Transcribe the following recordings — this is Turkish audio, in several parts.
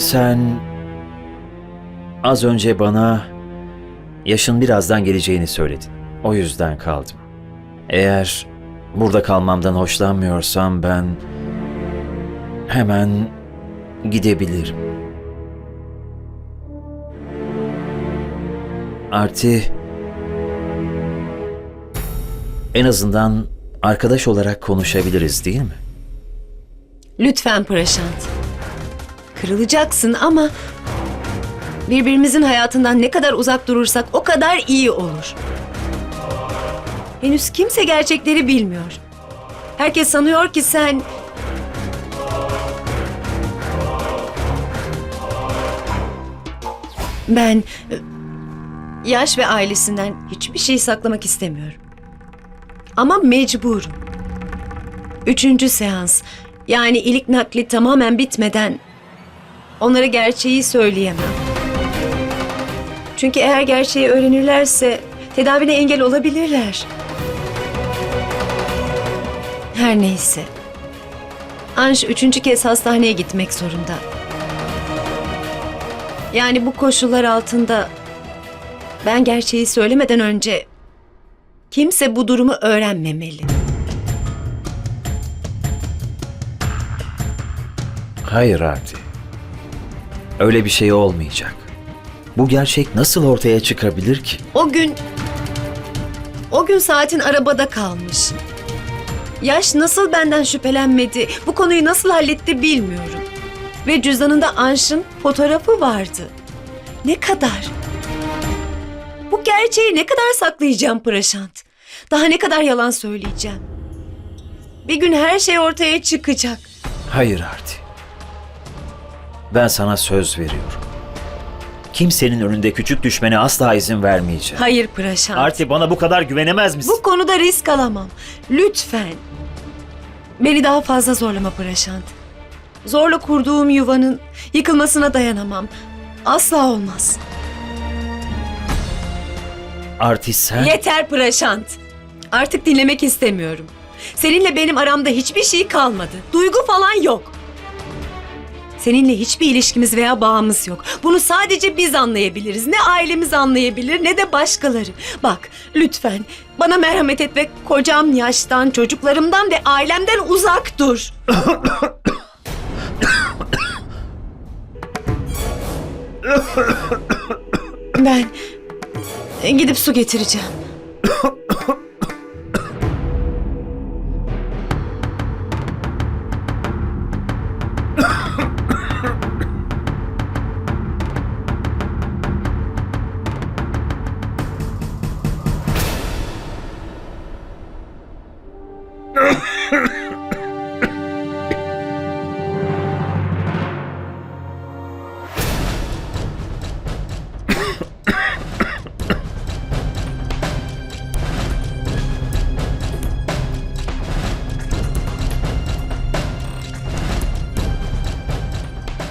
Sen az önce bana yaşın birazdan geleceğini söyledin. O yüzden kaldım. Eğer burada kalmamdan hoşlanmıyorsam ben hemen gidebilirim. Arti en azından arkadaş olarak konuşabiliriz değil mi? Lütfen Praşant. Kırılacaksın ama birbirimizin hayatından ne kadar uzak durursak o kadar iyi olur. Henüz kimse gerçekleri bilmiyor. Herkes sanıyor ki sen Ben e, yaş ve ailesinden hiçbir şey saklamak istemiyorum. Ama mecburum. Üçüncü seans yani ilik nakli tamamen bitmeden onlara gerçeği söyleyemem. Çünkü eğer gerçeği öğrenirlerse tedavine engel olabilirler. Her neyse. Anş üçüncü kez hastaneye gitmek zorunda. Yani bu koşullar altında ben gerçeği söylemeden önce kimse bu durumu öğrenmemeli. Hayır Arti. Öyle bir şey olmayacak. Bu gerçek nasıl ortaya çıkabilir ki? O gün... O gün saatin arabada kalmış. Yaş nasıl benden şüphelenmedi, bu konuyu nasıl halletti bilmiyorum. Ve cüzdanında Anş'ın fotoğrafı vardı. Ne kadar? Bu gerçeği ne kadar saklayacağım Praşant? Daha ne kadar yalan söyleyeceğim? Bir gün her şey ortaya çıkacak. Hayır Arti. Ben sana söz veriyorum. Kimsenin önünde küçük düşmene asla izin vermeyeceğim. Hayır Praşant. Arti bana bu kadar güvenemez misin? Bu konuda risk alamam. Lütfen. Beni daha fazla zorlama Praşant. Zorla kurduğum yuvanın yıkılmasına dayanamam. Asla olmaz. Arti sen... Yeter Praşant. Artık dinlemek istemiyorum. Seninle benim aramda hiçbir şey kalmadı. Duygu falan yok. Seninle hiçbir ilişkimiz veya bağımız yok. Bunu sadece biz anlayabiliriz. Ne ailemiz anlayabilir ne de başkaları. Bak lütfen bana merhamet et ve kocam yaştan, çocuklarımdan ve ailemden uzak dur. ben gidip su getireceğim.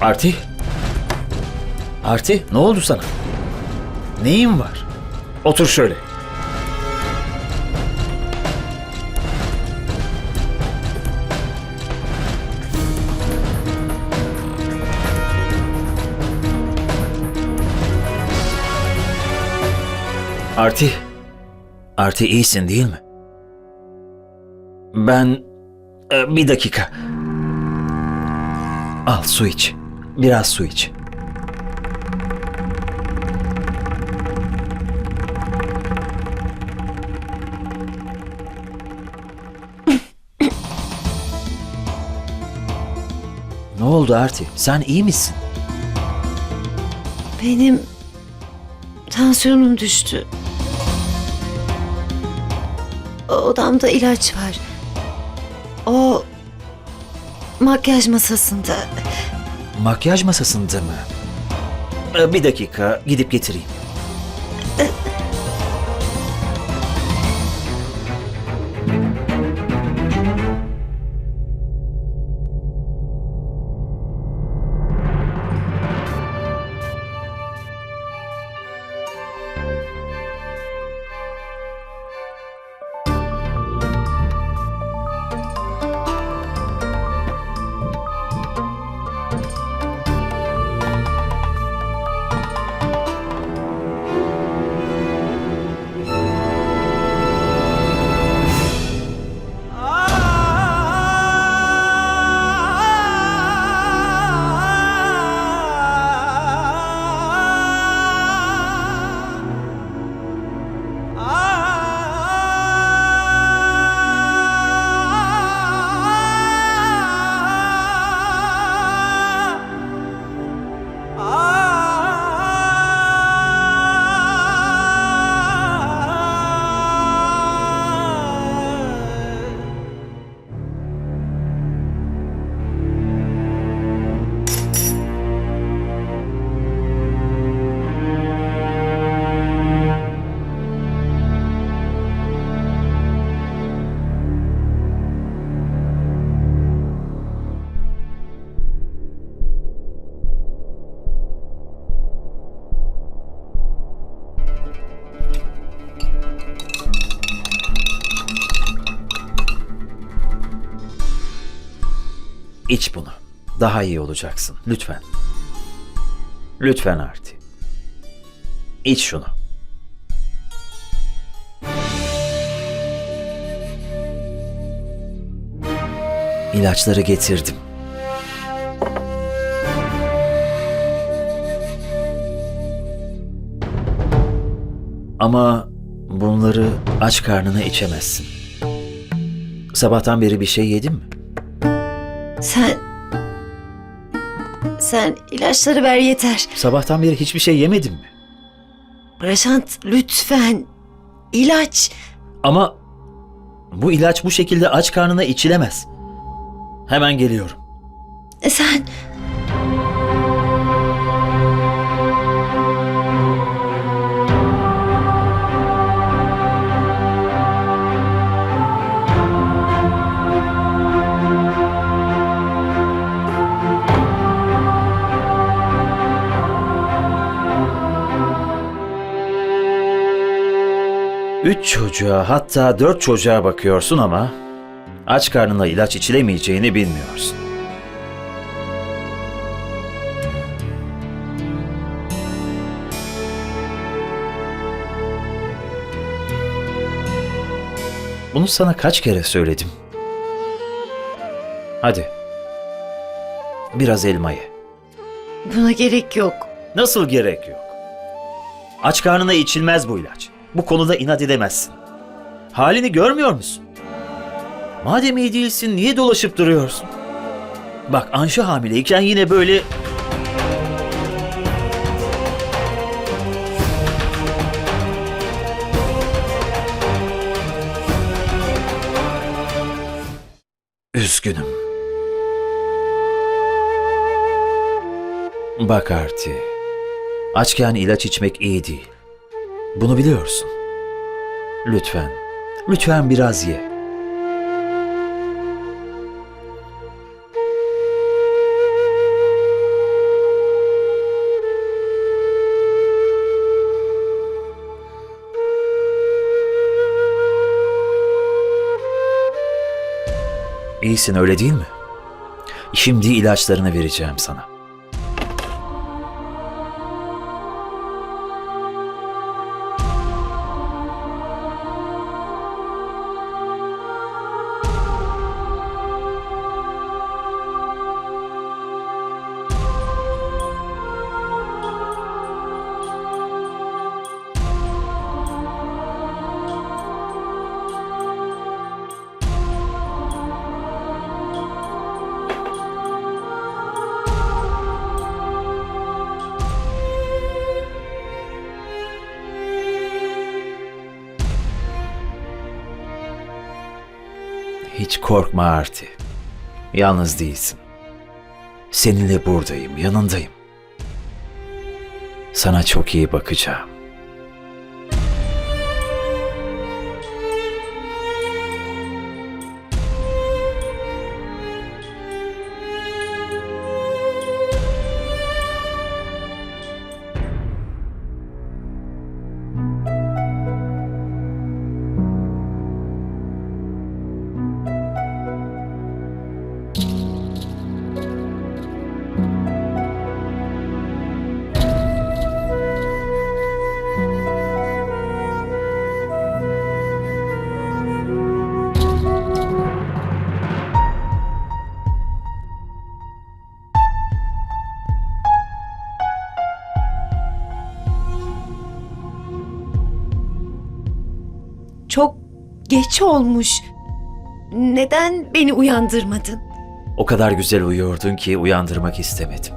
Arti? Arti ne oldu sana? Neyin var? Otur şöyle. Arti. Arti iyisin değil mi? Ben... e, bir dakika. Al su iç. Biraz su iç. ne oldu Arti? Sen iyi misin? Benim tansiyonum düştü. Odamda ilaç var. O makyaj masasında. Makyaj masasında mı? Ee, Bir dakika gidip getireyim. İç bunu. Daha iyi olacaksın. Lütfen. Lütfen Arti. İç şunu. İlaçları getirdim. Ama bunları aç karnına içemezsin. Sabahtan beri bir şey yedin mi? Sen... Sen ilaçları ver yeter. Sabahtan beri hiçbir şey yemedin mi? Raşant lütfen. İlaç. Ama bu ilaç bu şekilde aç karnına içilemez. Hemen geliyorum. Sen... Üç çocuğa hatta dört çocuğa bakıyorsun ama aç karnına ilaç içilemeyeceğini bilmiyorsun. Bunu sana kaç kere söyledim? Hadi. Biraz elma ye. Buna gerek yok. Nasıl gerek yok? Aç karnına içilmez bu ilaç. Bu konuda inat edemezsin. Halini görmüyor musun? Madem iyi değilsin niye dolaşıp duruyorsun? Bak Anşa hamileyken yine böyle... Üzgünüm. Bak Arti. Açken ilaç içmek iyi değil. Bunu biliyorsun. Lütfen, lütfen biraz ye. İyisin öyle değil mi? Şimdi ilaçlarını vereceğim sana. Korkma Arti. Yalnız değilsin. Seninle buradayım, yanındayım. Sana çok iyi bakacağım. Geç olmuş. Neden beni uyandırmadın? O kadar güzel uyuyordun ki uyandırmak istemedim.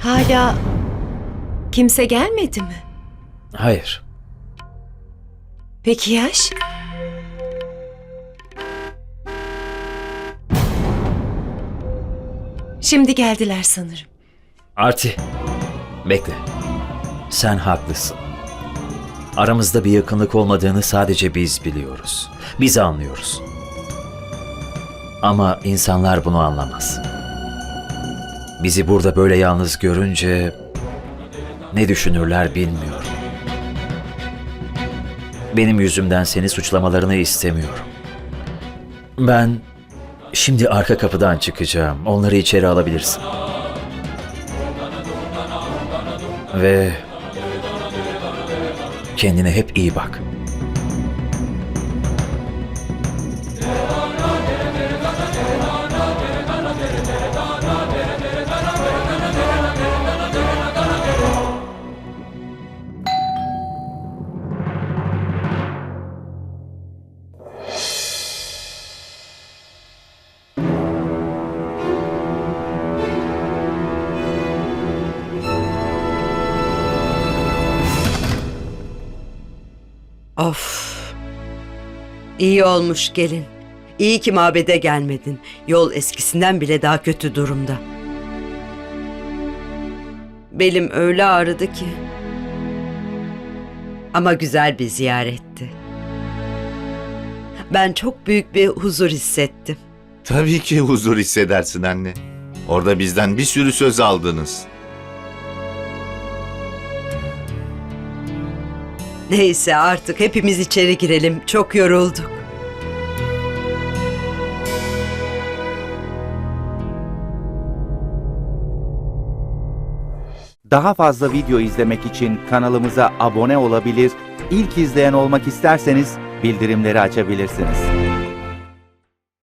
Hala kimse gelmedi mi? Hayır, Peki yaş? Şimdi geldiler sanırım. Arti, bekle. Sen haklısın. Aramızda bir yakınlık olmadığını sadece biz biliyoruz. Biz anlıyoruz. Ama insanlar bunu anlamaz. Bizi burada böyle yalnız görünce ne düşünürler bilmiyorum. benim yüzümden seni suçlamalarını istemiyorum. Ben şimdi arka kapıdan çıkacağım. Onları içeri alabilirsin. Ve kendine hep iyi bak. İyi olmuş gelin. İyi ki mabede gelmedin. Yol eskisinden bile daha kötü durumda. Belim öyle ağrıdı ki. Ama güzel bir ziyaretti. Ben çok büyük bir huzur hissettim. Tabii ki huzur hissedersin anne. Orada bizden bir sürü söz aldınız. Neyse artık hepimiz içeri girelim. Çok yorulduk. Daha fazla video izlemek için kanalımıza abone olabilir, ilk izleyen olmak isterseniz bildirimleri açabilirsiniz.